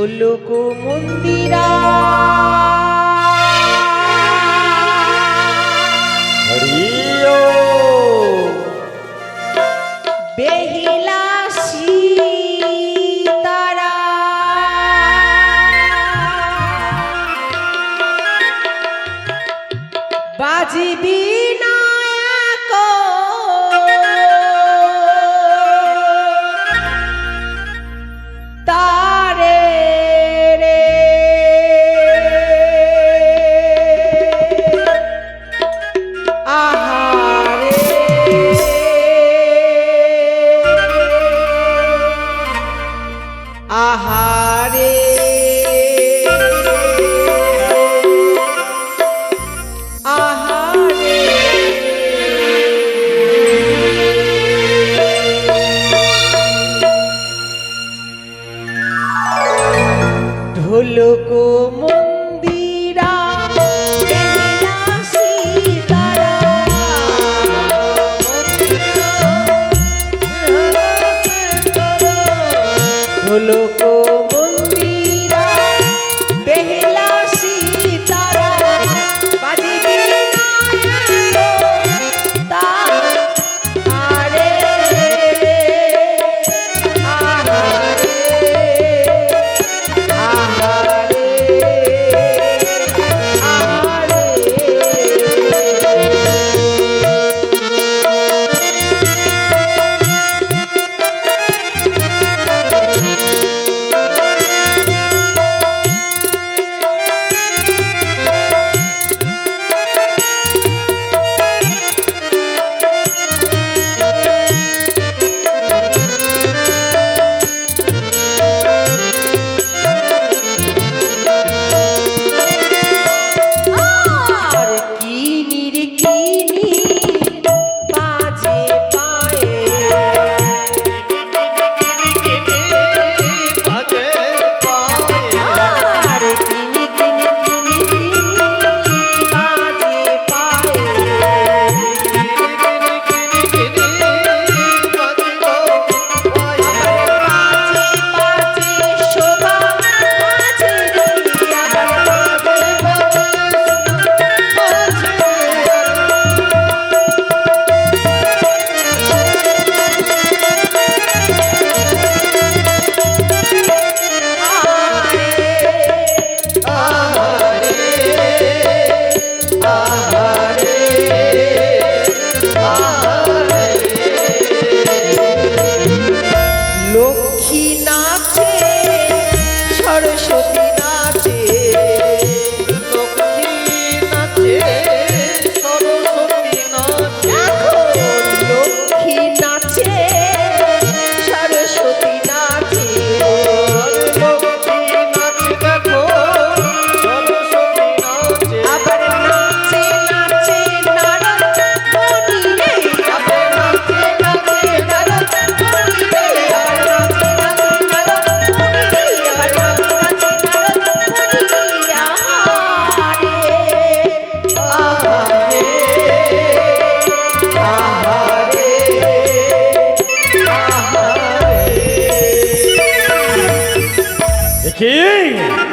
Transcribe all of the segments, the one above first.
solo como. 啊哈。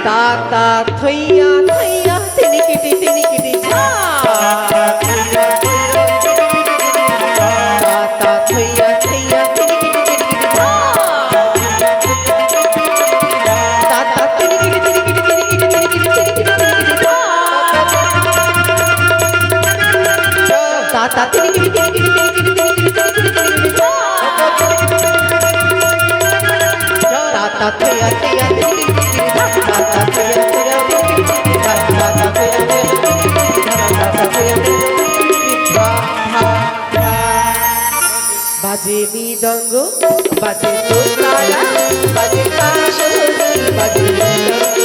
Ta, ta. বাজে মৃদঙ্গ বাজে তোতারা বাজে বাজে মৃদঙ্গ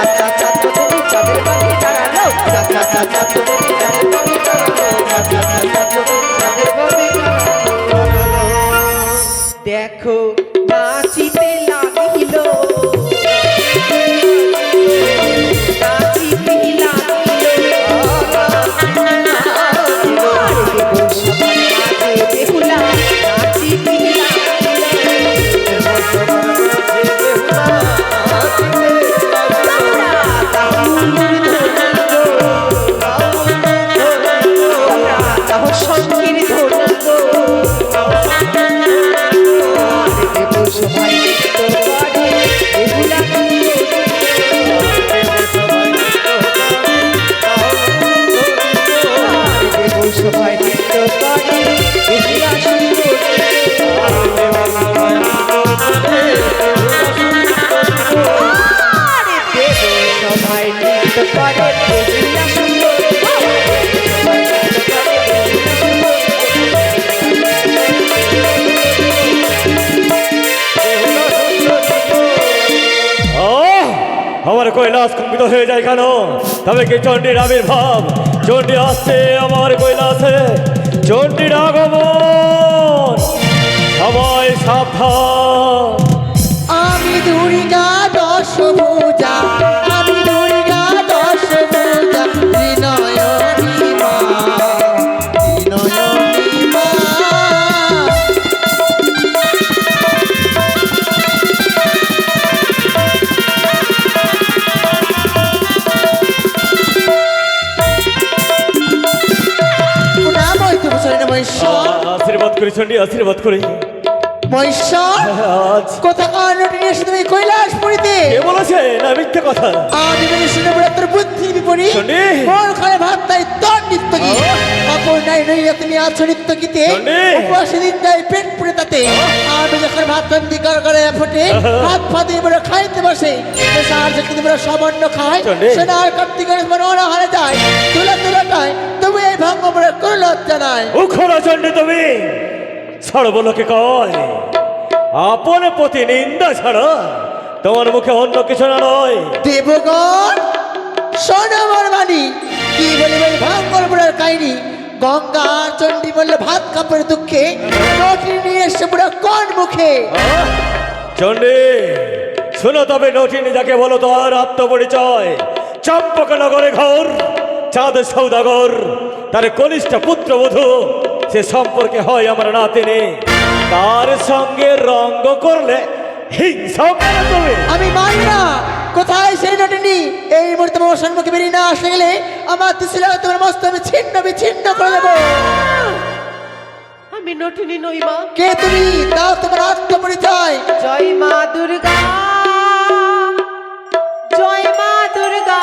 চাচা চাচা চৌধুরী তাদের বাড়ি দাঁড়াল চাচা চাচা চৌধুরী কৈলাস কম্পিত হয়ে যায় কেন? তবে কি চণ্ডীর আবির্ভাব? চণ্ডী আসছে, আমার কৈলাসে। চণ্ডীর আগমন। সবাই সাবধান। চণ্ডী আশীর্বাদ করি মহেশ্বর আজ কোথাকার নিয়ে এসে তুমি কৈলাস পুরীতে কে বলেছে? না মিথ্যে কথা। আমি শুনে বিপরীত। ভাত তাই তোর নিত্য গীত। অপর নাই নইয়া তুমি আছো নিত্য গীতে। শোনে। উপবাসী দিন যায় পেট পুড়ে তাতে। আমি যখন ভাত কর করে ফোটে ভাত ফাতে খাইতে বসে। যদি সামান্য খায়? হারে যায়। তুলে তুলে তুমি এই ভঙ্গ নাই। উখরা চণ্ডী তুমি। সর্বলোকে কয় আপন প্রতি নিন্দা ছাড়া তোমার মুখে অন্য কিছু না নয়। দেবগণ শোন আমার বাণী। কি বলিবে ভাঙ্গর বুড়ার কাহিনী? গঙ্গা চণ্ডী বললে ভাত কাপড়ের দুঃখে রটি নিয়ে এসে বুড়া কোন মুখে! চণ্ডী শোনো তবে নটিনী যাকে বলো তার আত্মপরিচয়। চম্পকনগরে ঘর চাঁদ সৌদাগর তার কনিষ্ঠ পুত্রবধূ সে সম্পর্কে হয় আমার নাতিনি। তার সঙ্গে রঙ্গ করলে হিংসা আমি মানি না। কোথায় সেই নটিনি এই মুহূর্তে আমার সম্মুখে বেরিয়ে না আসতে গেলে আমার তিসিলা তোমার মস্ত আমি ছিন্ন বিচ্ছিন্ন করে দেবো। আমি নটিনী নই মা। কে তুমি? দাও তোমার আত্মপরিচয়। জয় মা দুর্গা। জয় মা দুর্গা।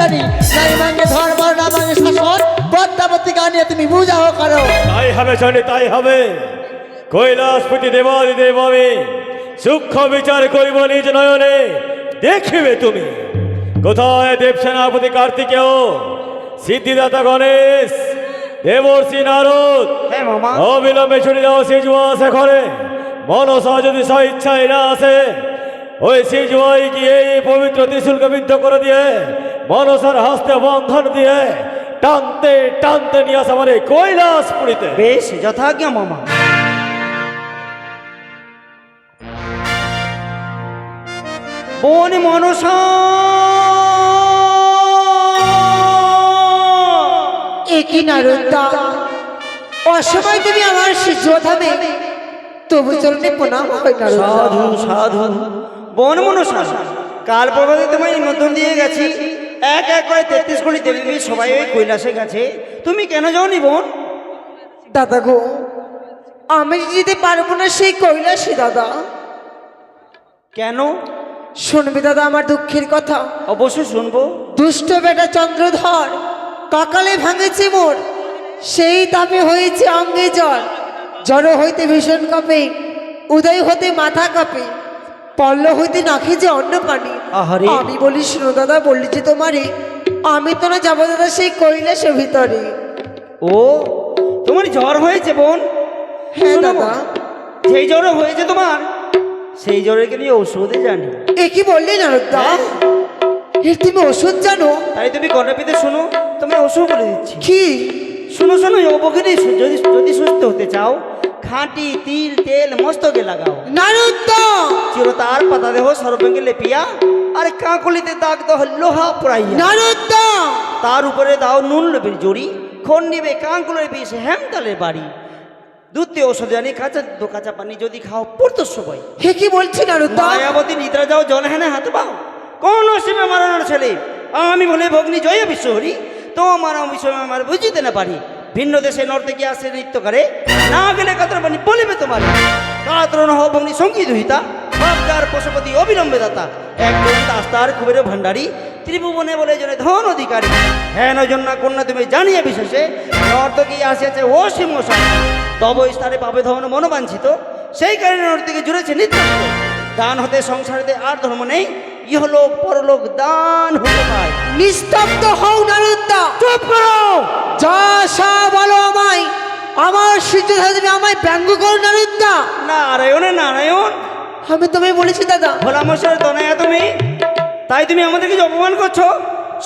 রানী নাই মাঙ্গে ধর্ম না মাঙ্গে শাসন পদ্মাবতী গানিয়ে তুমি বুঝাও করো। তাই হবে চণ্ডী তাই হবে। কৈলাসপতি দেবাদি দেব আমি। সূক্ষ্ম বিচার করিব নিজ নয়নে। দেখিবে তুমি। কোথায় দেবসেনাপতি কার্তিকেয়? সিদ্ধিদাতা গণেশ। দেবর্ষি নারদ। অবিলম্বে ছুটি যাও সিজুয়া আছে ঘরে মনসা যদি স্বইচ্ছায় না আসে ওই সিজুয়াই গিয়ে এই পবিত্র ত্রিশুল্ক বিদ্ধ করে দিয়ে মনসার হাস্তে বন্ধন দিয়ে টানতে টানতে নিয়ে আসা মানে কৈলাস পুরীতে বেশ যথাজ্ঞা মামা। বোন মনসা। একই নারদা অসময় তুমি আমার যোধামে তবু চরণে প্রণাম হয় সাধু সাধু। বন মনসা কাল প্রভাতে তোমায় নিমন্ত্রণ দিয়ে গেছি। এক এক করে তেত্রিশ কোটি দেবী দেবী সবাই ওই কৈলাসে গেছে। তুমি কেন যাওনি বোন? দাদা গো আমি যেতে পারব না সেই কৈলাসে দাদা। কেন? শুনবে দাদা আমার দুঃখের কথা। অবশ্যই শুনব। দুষ্ট বেটা চন্দ্রধর কাকালে ভাঙেছে মোর সেই তাপে হয়েছে অঙ্গে জ্বর জড় হইতে ভীষণ কাঁপে উদয় হতে মাথা কাঁপে। পল্ল হইতে নাখে যে অন্ন পানি আহারে। আমি বলি শুনো দাদা বললি যে তোমারে আমি তো না যাব দাদা সেই কৈলাসের ভিতরে। ও তোমার জ্বর হয়েছে বোন? হ্যাঁ দাদা। যেই জ্বর হয়েছে তোমার সেই জ্বরের নিয়ে ওষুধে জানি। এ কি বললি নারদা এ তুমি ওষুধ জানো? তাই তুমি কর্ণপিতে শোনো তোমার ওষুধ বলে দিচ্ছি। কি? শোনো শোনো অবকেরই যদি যদি সুস্থ হতে চাও খাঁটি তিল তেল মস্তকে লাগাও। চিরতার পাতা দেহ সর্বঙ্গে লেপিয়া আর কাঁকলিতে দাগ দাও লোহা পড়াইয়া নারদা তার উপরে দাও নুন লোভের জড়ি খন নিবে কাঁকুলের বিষ হেমতালের বাড়ি। দুধতে ওষুধ জানি কাঁচা দু কাঁচা পানি যদি খাও পড়তো সবাই হে কি বলছি মায়াবতী নিদ্রা যাও জল হেনে হাতে পাও কোন সীমে মারানোর ছেলে আমি বলে ভগ্নি জয় বিশ্বহরি তোমার বিষয় আমার বুঝিতে না পারি। ভিন্ন দেশে গিয়ে আসে নৃত্য করে। না গেলে কাতর বাণী বলিবে তোমার। কাতর হও ভগ্নি সংগীত হইতা বাপদার পশুপতি অবিলম্বে দাতা। একজন দাস্তার কুবের ভান্ডারী ত্রিভুবনে বলে জনে ধন অধিকারী। হেন জন্য কন্যা তুমি জানিয়ে বিশেষে। নর্তকী আসিয়াছে ও সিংহসান। তব স্থানে পাবে ধন মনোবাঞ্ছিত। সেই কারণে নর্তকে জুড়েছে নিত্য দান হতে সংসারেতে আর ধর্ম নেই। ইহলোক পরলোক দান হতে পায় নিস্তব্ধ হও নারদা চুপ করো। যা সা বলো আমায়। আমার সূর্য তুমি আমায় ব্যঙ্গ করো নারদা নারায়ণে নারায়ণ। আমি তোমায় বলেছি দাদা। ভোলা মশাই তনয়া তুমি। তাই তুমি আমাদের যে অপমান করছ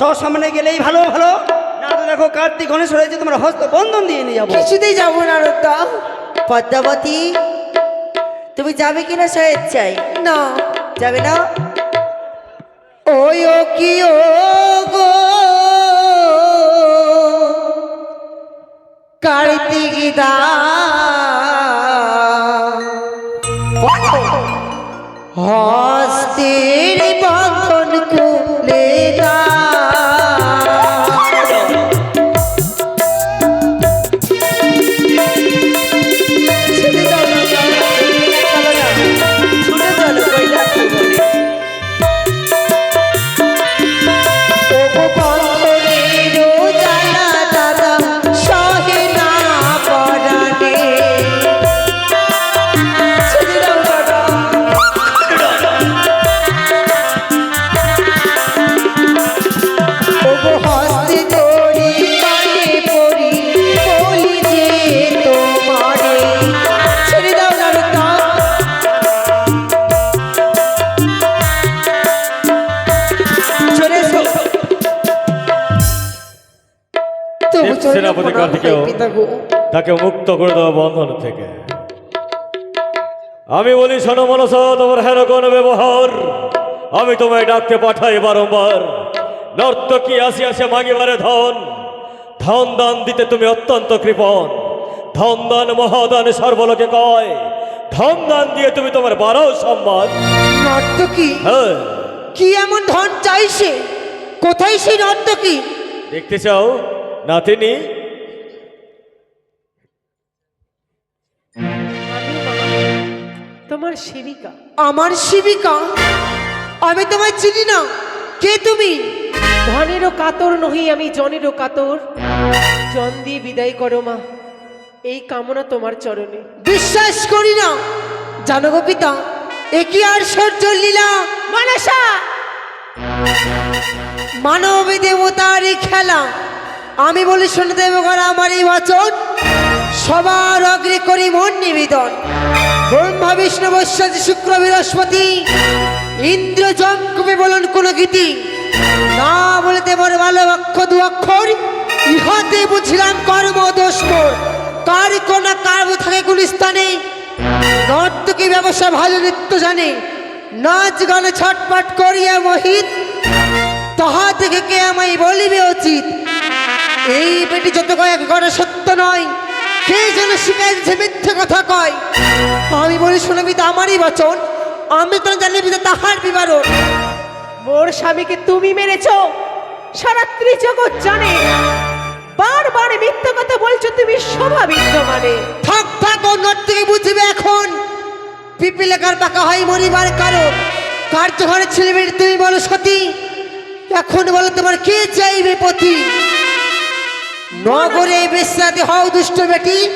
সব সামনে গেলেই ভালো ভালো। না তো দেখো কার্তিক গণেশ রয়েছে তোমার হস্ত বন্ধন দিয়ে নিয়ে যাব। কিছুতেই যাব নারদা পদ্মাবতী তুমি যাবে কিনা স্বেচ্ছায় না। যাবে না? ওই কি ও গো? কার্তিক দা তাকে মুক্ত করে দেওয়া বন্ধন থেকে। আমি বলি শোনো মনস তোমার হেন কোন ব্যবহার? আমি তোমায় ডাকতে পাঠাই বারংবার। নর্তকী আসি আসে মাগিবারে ধন। ধন দান দিতে তুমি অত্যন্ত কৃপণ। ধন দান মহাদান সর্বলোকে কয়। ধন দান দিয়ে তুমি তোমার বারো সম্মান। নর্তকী? হ্যাঁ। কি এমন ধন চাইছে কোথায় সেই নর্তকী? দেখতে চাও নাতিনি? তোমার সেবিকা। আমার শিবিকা আমি তোমায় চিনি না। কে তুমি? ধনেরও কাতর নহি আমি জনেরও কাতর। জন দিয়ে বিদায় করো মা। এই কামনা তোমার চরণে। বিশ্বাস করি না। জানো গো পিতা এ কি আর সহ্য লীলা? মানসা! মানব দেবতার এই খেলা। আমি বলি শুনে দেব ঘর আমার এই বচন। সবার অগ্রে করি মন নিবেদন। ব্রহ্মা, বিষ্ণু বৈশ্বাসী শুক্র, বৃহস্পতি, ইন্দ্র জঙ্কমে বলুন কোন গীতি? না বলতে মোর ভালো অক্ষ দু অক্ষর, ইহাতে বুঝিলাম কর্ম দোষ কার কোনা কার থাকে স্থানে? নর্তকী ব্যবসা ভালো নৃত্য জানে। নাচ, গানে ছটপট করিয়া মোহিত। তাহা থেকে কে আমায় বলিবে উচিত? এই পেটি যত কয়েক করে সত্য নয়। কে যেন শিখাই দিচ্ছে মিথ্যে কথা কয়? আমি বলি শুনবি তো আমারই বচন। আমি তো জানিবি তো তাহার বিবরণ। মোর স্বামীকে তুমি মেরেছো সারা ত্রিজগৎ জানে। বারবার মিথ্যা কথা বলছো, তুমি শোভা বিদ্যমানে। থাক থাক অন্য থেকে বুঝবে এখন। পিপিলেকার পাকা হয়, মরিবার কারণ। কার্যঘরে ছেলে মেয়ে তুমি বলো সতী। এখন বলো তোমার কে চাইবে পতি নগরে বিশ্রাতে হও দুষ্ট বেটি।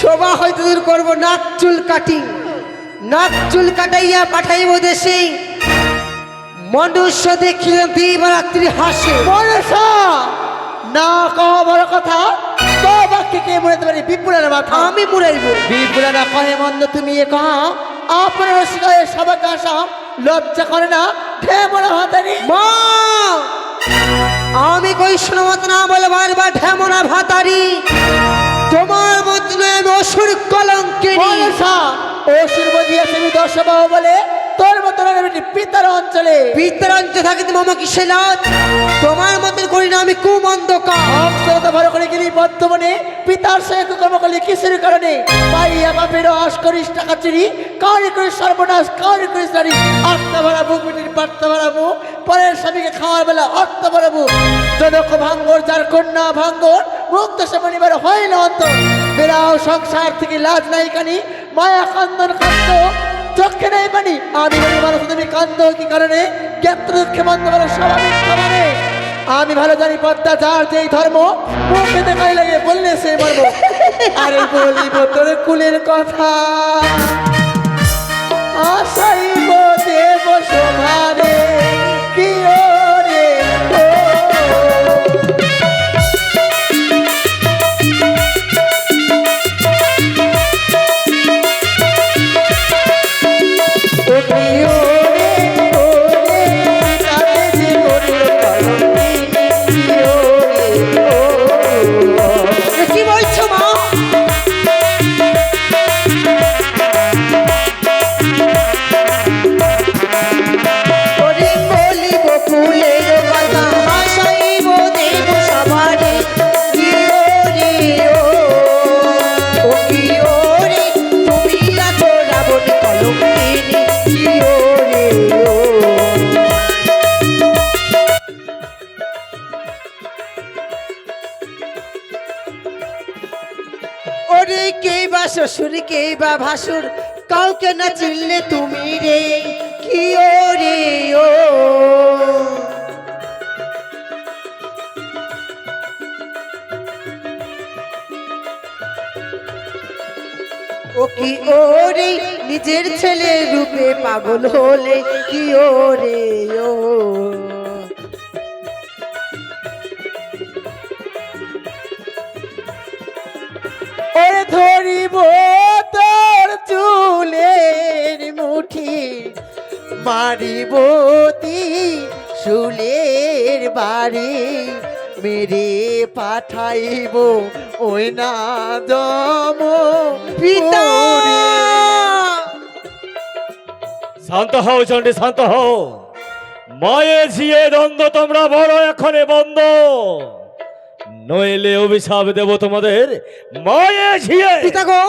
শোভা হয়তো দূর করব নাক চুল কাটি। নাক চুল কাটাইয়া পাঠাইব দেশে। মনুষ্য দেখিলে দিবারাত্রি হাসে। মনসা না কহ বড় কথা। তো বাক্যে কে মনে পারি? বিপুলের মাথা। আমি মুড়াইব। বিপুলেরা কহে মন্দ তুমি এ কহা আপনার শিখায় সবাই আসা লজ্জা করে না ঠে মনে হাতারি মা! আমি কৈষ্ণবত না বলবার বা ঢেমনা ভাতারি? অসুর কলঙ্কিনী। অসুর বধিয়া তুমি দশ বলে তোর মতো বেটি পিতার অঞ্চলে। বিতরঞ্চ থাকিতে মামা কিসে লাজ? তোমার মতন করি না আমি কুমন্দকা অবসরতা ভালো করে গেলি বর্তমানে পিতার সঙ্গে কর্ম করলে কিসের কারণে? পাইয়া বাপের আশ করিস টাকা চুরি কাউরি করিস সর্বনাশ কাউরি করিস নারী? আত্মা বুক মিটির পাত্তা ভরা পরের স্বামীকে খাওয়ার বেলা ভরা মুখ। জনক ভাঙ্গর যার কন্যা ভাঙ্গর মুক্ত সে হয় না অন্ত বেড়াও সংসার থেকে লাজ নাই কানি। মায়া কান্দন কান্দ চোখে নেই পানি। আমি বলি, মানুষ, তুমি কান্দ কি কারণে? জ্ঞাত্র দুঃখে মন্দ বলে স্বাভাবিক আমি ভালো জানি, পদ্মা যার যেই ধর্ম, মুখে দেখাই লাগে বললে সে মর্ম আরে বলিব তোর কুলের কথা। আশাইব দেব বা ভাসুর, কাউকে না চিনলে তুমি রে, কি ও রে, ও। ও কি নিজের ছেলে রূপে পাগল হলে কি ওরে মারিব তি শুলের বাড়ি। মেরে পাঠাইব ওই না দম পিতা! শান্ত হও চণ্ডী শান্ত হও। মায়ে ঝিয়ে দ্বন্দ্ব তোমরা বড় এখনে বন্ধ। নইলে অভিশাপ দেব তোমাদের মায়ে ঝিয়ে। পিতা গো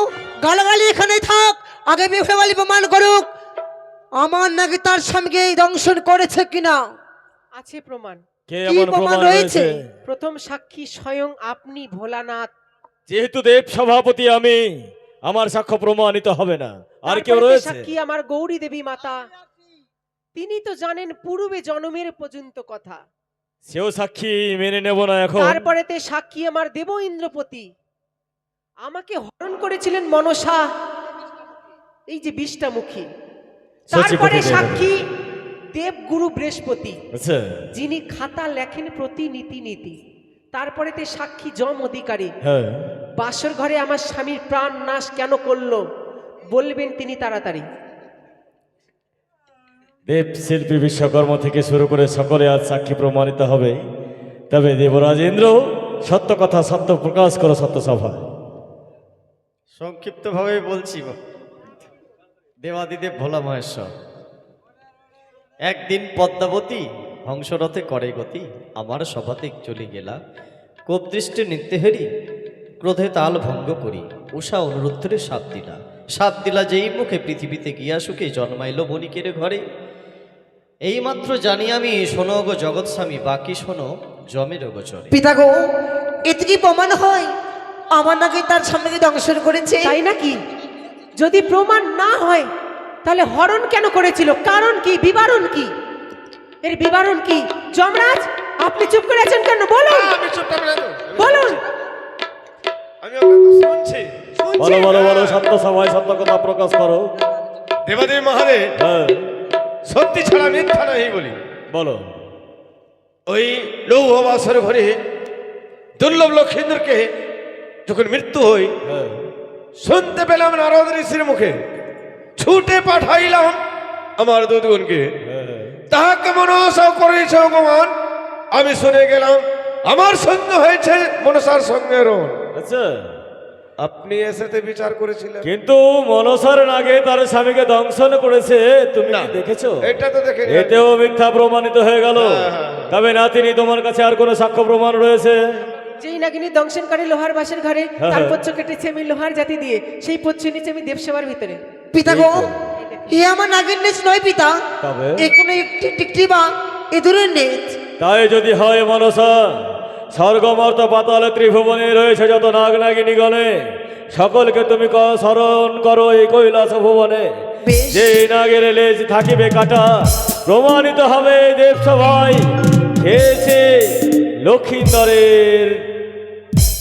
গালাগালি এখানে থাক। আগে বিফলেবালি প্রমাণ করুক। আমার নাকি তার স্বামীকে এই দংশন করেছে কিনা? আছে প্রমাণ। কে কি এমন প্রমাণ রয়েছে? প্রথম সাক্ষী স্বয়ং আপনি ভোলানাথ। যেহেতু দেব সভাপতি আমি আমার সাক্ষ্য প্রমাণিত হবে না। আর কেউ তারপরে রয়েছে? সাক্ষী আমার গৌরী দেবী মাতা তিনি তো জানেন পূর্বে জন্মের পর্যন্ত কথা। সেও সাক্ষী মেনে নেব না এখন। তারপরেতে সাক্ষী আমার দেব ইন্দ্রপতি। আমাকে হরণ করেছিলেন মনসা এই যে বিষ্টামুখী। তারপরে সাক্ষী দেবগুরু বৃহস্পতি আচ্ছা। যিনি খাতা লেখেন প্রতি নীতি। নীতি তারপরেতে সাক্ষী জম অধিকারী। হ্যাঁ। বাসর ঘরে আমার স্বামীর প্রাণ নাশ কেন করল? বলবেন তিনি তাড়াতাড়ি। দেব শিল্পী বিশ্বকর্ম থেকে শুরু করে সকলে আজ সাক্ষী প্রমাণিত হবে। তবে দেবরাজ ইন্দ্র সত্য কথা সত্য প্রকাশ করো সত্য সভায়। সংক্ষিপ্তভাবে বলছি। দেবাদিদেব ভোলা মহেশ্বর। একদিন পদ্মাবতী হংসরথে করে গতি আমার সভাতে চলে গেলা। কোপদৃষ্টি নিত্যে হেরি ক্রোধে তাল ভঙ্গ করি উষা অনুরুদ্ধরে সাপ দিলা। সাপ দিলা যেই মুখে পৃথিবীতে গিয়া সুখে জন্মাইল বণিকের ঘরে। এইমাত্র জানি আমি শোনো গো জগৎস্বামী বাকি শোনো জমের গোচরে পিতা গো এতে কি প্রমাণ হয়? আমার নাকি তার স্বামীকে দংশন করেছে? তাই নাকি? যদি প্রমাণ না হয় তাহলে হরণ কেন করেছিল? কারণ কি? বিবরণ কি? এর বিবরণ কি? যমরাজ আপনি চুপ করে আছেন কেন? বলুন। তো বলুন। বলো বলো বলো সত্য সময় সত্য কথা প্রকাশ করো। দেবাদেবী মহাদেব হ্যাঁ। সত্যি ছাড়া মিথ্যা নাই বলি। বলো। ওই লৌহ বাসর ঘরে দুর্লভ লক্ষেন্দ্রকে যখন মৃত্যু হই হ্যাঁ। শুনতে পেলাম নারদ ঋষির মুখে। ছুটে পাঠাইলাম আমার দুদগুনকে হ্যাঁ তাহাকে মনসা করেছে ভগবান আমি শুনে গেলাম আমার সঙ্গে হয়েছে মনসার সঙ্গে রোন আচ্ছা। আপনি এসেতে বিচার করেছিলেন। কিন্তু মনসার আগে তার স্বামীকে দংশন করেছে তুমি না। দেখেছ? এটা তো দেখে এতেও মিথ্যা প্রমাণিত হয়ে গেল। হ্যাঁ, হ্যাঁ, হ্যাঁ। তবে নাতিনি তোমার কাছে আর কোনো সাক্ষ্য প্রমাণ রয়েছে? যেই নাগিনী দংশনকারী লোহার বাসের ঘরে হ্যাঁ, তার হ্যাঁ। পচ্ছ কেটেছে আমি লোহার জাতি দিয়ে সেই পচ্ছ নিচে আমি দেবসেবার ভিতরে পিতা গো এ আমার নাগের নেচ নয় পিতা তবে? এ কোনো একটি টিকটি বা ইঁদুরের নেচ তাই যদি হয় মনসা স্বর্গমর্ত পাতালে ত্রিভুবনে রয়েছে যত নাগ নাগিনী গণে সকলকে তুমি ক- স্মরণ করো এই কৈলাস ভুবনে। যে নাগের লেজ থাকিবে কাটা প্রমাণিত হবে দেব সবাই খেয়েছে লক্ষিন্দরের